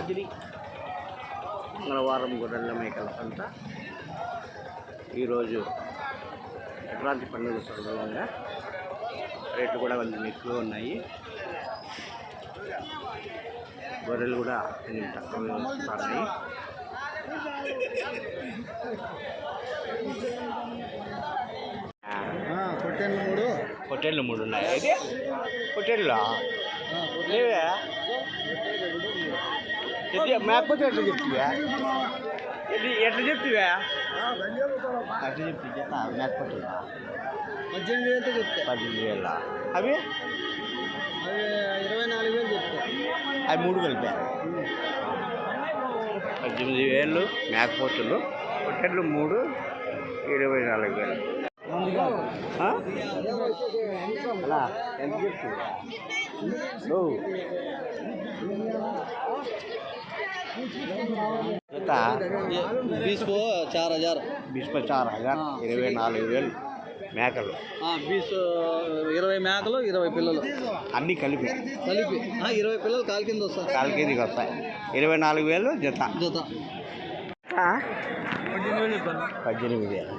సంక్రాంతి మంగళవారం గొర్రెల మేకల పంట ఈరోజు సంక్రాంతి పండుగ సందర్భంగా రేట్లు కూడా కొంచెం ఎక్కువ ఉన్నాయి. గొర్రెలు కూడా కొంచెం తక్కువ వస్తున్నాయి. పొట్టేళ్ళు మూడు. పొట్టేళ్ళు మూడు ఉన్నాయి. అయితే పొట్టేళ్ళా? లేవే? మేకపోతే ఎట్లా చెప్తివా? ఎట్లా ఎట్లా చెప్తివా? అట్లా చెప్తి మేకపోతే పద్దెనిమిది వేలతో చెప్తా. పద్దెనిమిది వేల. అవి? అవి ఇరవై నాలుగు వేలు చెప్తా. అవి మూడు కలిపా. పద్దెనిమిది వేలు మేకపోతులు పొట్టేళ్ళు మూడు ఇరవై నాలుగు వేలు. ఎంత చెప్తున్నా బీస్పో చార్ హజార్. బీస్పో చార్ హజార్ ఇరవై నాలుగు వేలు మేకలు. బీస్ ఇరవై మేకలు ఇరవై పిల్లలు. అన్నీ కలిపి. కలిపి. ఇరవై పిల్లలు కాలు కింద వస్తాయి. కాలు కిందకి వస్తాయి. ఇరవై నాలుగు వేలు జత. జత. పద్దెనిమిది వేలు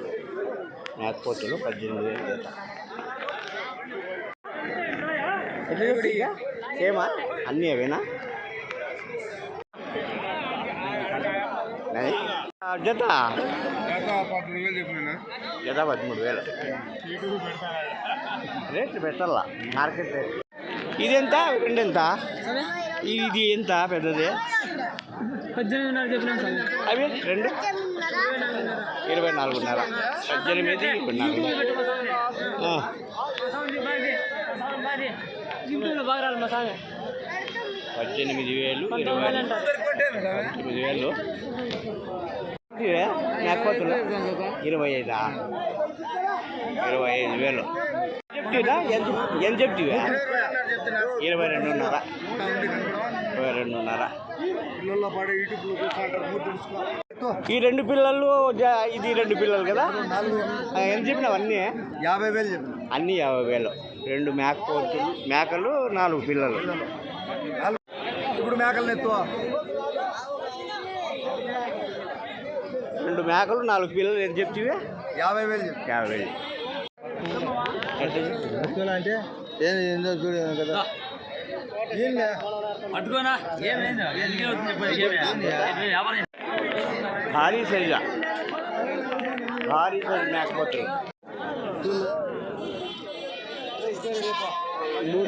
మేకపోతులు పద్దెనిమిది వేలు. జత. సేమా? అన్నీ అవేనా? జత? జత పదమూడు వేలు. రేట్లు పెట్టాలా? Market rate. ఇది ఎంత రెండు ఎంత ఇది ఎంత పెద్దది అవి రెండు? ఇరవై నాలుగున్నర. పద్దెనిమిది ఇరవై నాలుగు పద్దెనిమిది వేలు ఇరవై పద్దెనిమిది వేలు. ఇరవై ఐదా? ఇరవై ఐదు వేలు. ఎంత ఎంత చెప్తివే ఇరవై రెండున్నర. ఇరవై రెండున్నర. ఈ రెండు పిల్లలు జ- ఇది రెండు పిల్లలు కదా? ఎంత చెప్పినావు అన్నీ? యాభై వేలు చెప్పిన. అన్నీ యాభై వేలు. రెండు మేకపోతులు మేకలు నాలుగు పిల్లలు. ఇప్పుడు మేకలు ఎత్తువ? రెండు మేకలు నాలుగు పిల్లలు ఎంత చెప్తివే? యాభై వేలు యాభై వేలు? అంటే ఏందో చూడు కదా. పట్టుకోనా? భారీ సైజా. భారీ సైజు మేకపోతులు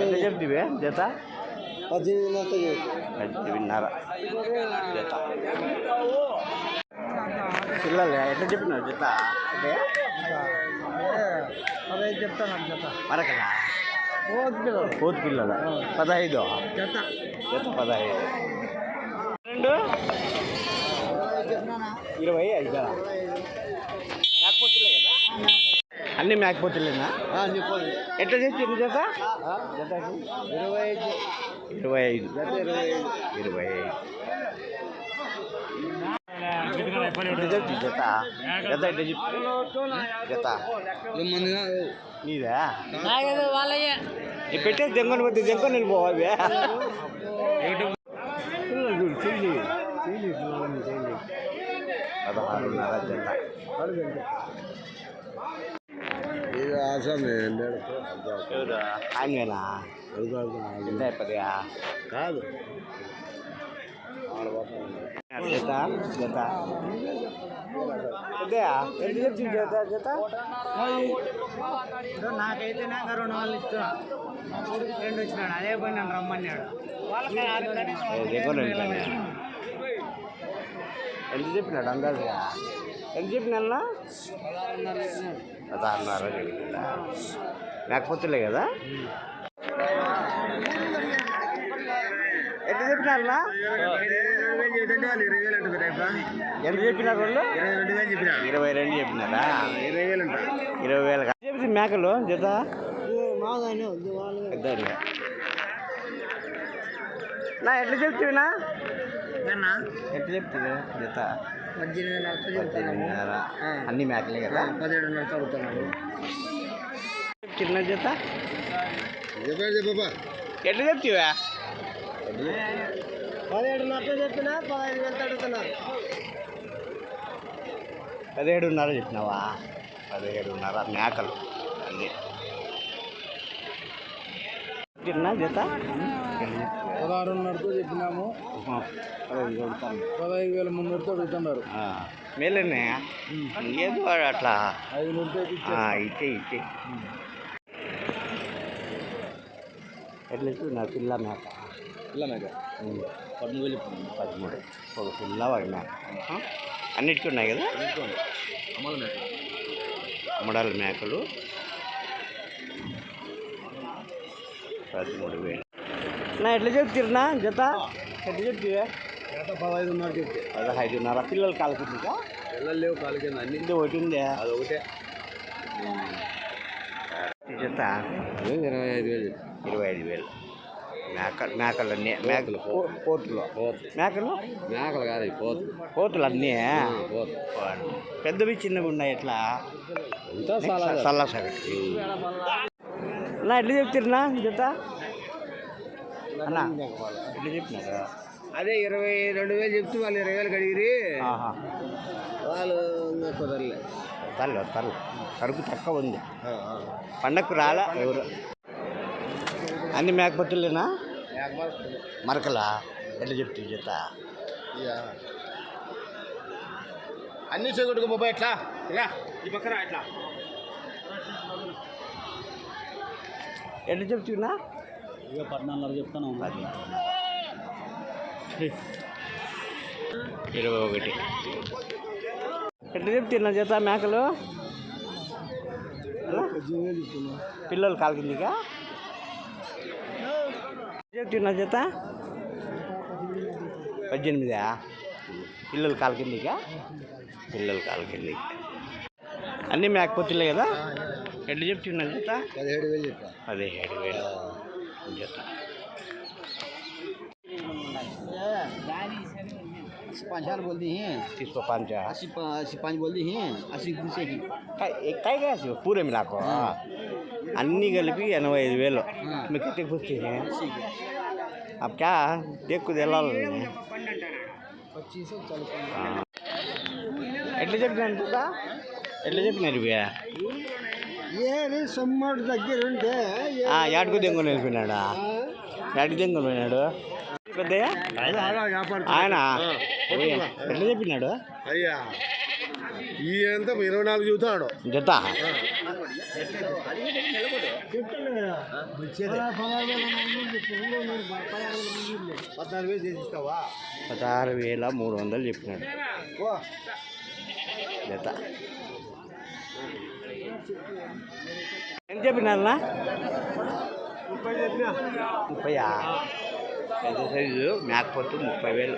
ఎంత చెప్తివే జత? పద్దెనిమిది పద్దెనిమిదిన్నర. జత పిల్లలు ఎట్లా చెప్పినారు జత అంటే అదే చెప్తాను జత మరకలా? కోతి పిల్లలు? పదహైదు. జత జత పదహైదు రెండు ఇరవై ఐదు కదా? అన్ని మేకపోతులేనా ఎట్లా చెప్పింది జత జత ఇరవై ఐదు. ఇరవై ఐదు. జత ఇరవై ఐదు. ఇరవై ఐదు. ఎట్లా చెప్తుంది జత. జత ఎట్లా చెప్తుంది జత. నీదా? వాళ్ళయ్యే నీ పెట్టేది దెంగని పోతే దెంగని వెళ్ళిపోవాలి చూడు పదహారున్నర జత. ఎవరు? ఆయనేనా ఎంత అయిపోయా కాదు జత. జత జత? జత నాకైతే నాకు రెండు వాళ్ళు ఇస్తున్నా రెండు వచ్చినాడు అదే పని నన్ను రమ్మన్నాడు. దెంగని ఎంత చెప్పినాడు అందాజుగా? ఎంత చెప్పినా పదహారున్నర లేకపోతేలే కదా? ఎంత రేపా ఎంత చెప్పినారు వాళ్ళు? ఇరవై రెండు వేలు చెప్పిన ఇరవై రెండు చెప్పినారా? ఇరవై వేలు ఇరవై వేలు చెప్తుంది మేకలు జత? నా ఎట్లా చెప్తున్నా ఎట్లా చెప్తుంది జత? పద్దెనిమిదిన్నర. అన్ని మేకలే కదా? పదిహేడున్నర చదువుతున్నాడు చిన్న జత? చెప్పాడు చెప్పబ్బా ఎట్లా చెప్తావా? పదిహేడున్నర చెప్పినా పదహైదు వేలు అడుగుతున్నారు. పదిహేడున్నర చెప్పినావా? పదిహేడున్నర మేకలు. అన్నీ. తిన్నా జత? పదహారున్నరతో చెప్పినాము. పదహైదు వేల మున్నూరుతో అడుగుతున్నారు. మేలేనే? ఏదో వాడు అట్లా? ఇచ్చే ఇచ్చే. ఎట్లా నా పిల్ల మేక. పిల్ల మేక? పదమూడు వేలు పదమూడు. ఒక పిల్ల వాడి మేక? అన్నిటికీ ఉన్నాయి కదా? అమల మేక మూడాల మేకలు. పదమూడు వేలు నా ఎట్లా చెప్తున్నా జత? ఎట్లా చెప్తివే? ఏట పదహైదున్నర చెప్తే. పదహైదున్నర పిల్లలు కాలుకుంటుందా పిల్లలు లేవు కాలు కింద అన్ని. ఇది ఒకటి ఉందే అది ఒకటే జత ఇరవై ఐదు వేలు ఇరవై ఐదు వేలు. మేక మేకలు అన్నీ మేకలు పోతులు. పోతు మేకలు? మేకలు కాదు ఇవి పోతు పోతులు అన్నీ? పోతు పెద్దవి చిన్నవి ఉన్నాయి ఎట్లా? అంతా చాలా సల్లా సగటు. నా ఎట్లా చెప్తున్నా జత? అన్నా. ఎట్లా చెప్పినారు అదే ఇరవై రెండు వేలు చెప్తే వాళ్ళు ఇరవై వేలు కడిగిరి. ఆహా. వాళ్ళు కుదరలే. తల్లు తల్లు. సరుకు తక్కువ ఉంది. పండగకు రాలా? ఎవరు? అన్ని మేకపోతులేనా మరకలా? ఎట్లా చెప్తుంది జత? అన్ని చెగొట్టుకు బాబా ఎట్లా? ఇలా ఈ పక్కన ఎట్లా? ఎట్లా చెప్తున్నా? ఇక పద్నాలుగు చెప్తాను. ఇరవై ఒకటి. ఎట్లా చెప్తున్నా జత మేకలు? పిల్లలు కాలికిందిగా చెప్తున్నా జత? పద్దెనిమిదా? పిల్లలు కాలికిందిగా పిల్లలు కాలికింది అన్నీ మేకపోతులే కదా? ఎట్లా చెప్తున్నా पाँच हज़ार बोल दी हैं को पाँच हज़ार अस्सी अस्सी पाँच बोल दी हैं अस्सी एक काय अन्नी गलपी अनवा इस वेलो मैं कितने पूछती हैं अब क्या देख कुछ दिला पच्चीस से चालीस जब जानता एटले जब नहीं रुपया ఏ సమ్మడు దగ్గర ఉంటే యాడికి దెంగొని వెళ్ళిపోయినాడా? యాడికి దెంగొని పోయినాడు? పెద్దయ్య? ఆయన ఎట్లా చెప్పినాడు? అయ్యా ఈ ఎంత ఇరవై నాలుగు చూస్తాడు. జత? పదహారు వేల మూడు వందలు చెప్పినాడు. జత. ఎంత చెప్పినారన్నా ముప్పై పెద్ద సైజు మేకపోతు ముప్పై వేలు.